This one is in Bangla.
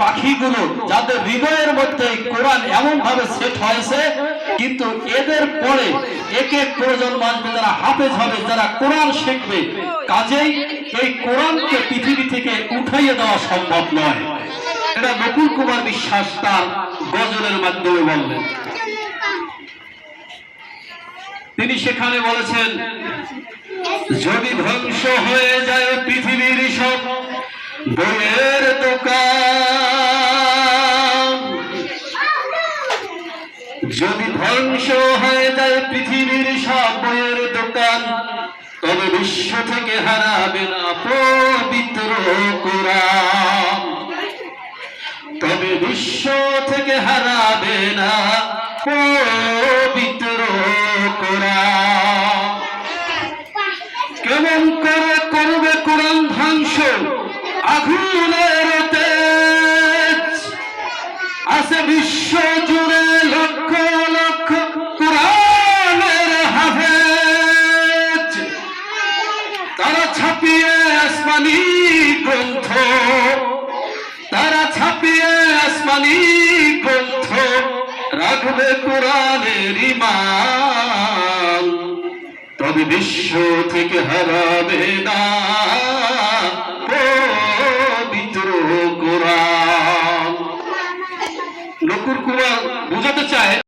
পাখিগুলো যাদের হৃদয়ের মধ্যে কোরআন এমন ভাবে সেট হয়েছে, কিন্তু এদের পরে এক এক প্রজন্ম আসবে যারা হাফেজ হবে, যারা কোরআন শিখবে, কাজেই এই কোরআনকে পৃথিবী থেকে উঠাইয়ে দেওয়া সম্ভব নয়। এটা নকুল কুমার বিশ্বাস তার গজলের মাধ্যমে বললেন। তিনি সেখানে বলেছেন, যদি ধ্বংস হয়ে যায় পৃথিবীর সব, বইয়ের যদি ধ্বংস হয়ে যায় পৃথিবীর সব বইয়ের দোকান, তবে বিশ্ব থেকে হারাবে না পবিত্র কোরআন। তবে বিশ্ব থেকে হারাবে না পবিত্র কেমন করে করবে কোরআন ধ্বংস? তেজ। আছে বিশ্ব ছাপিয়ে আসমানি গ্রন্থ। তারা ছাপিয়ে আসমানি গ্রন্থ। রাখবে কোরআনের ইমান তবে বিশ্ব থেকে হারাবে না পবিত্র কোরআন। নকুর কুমার বুঝাতে চায়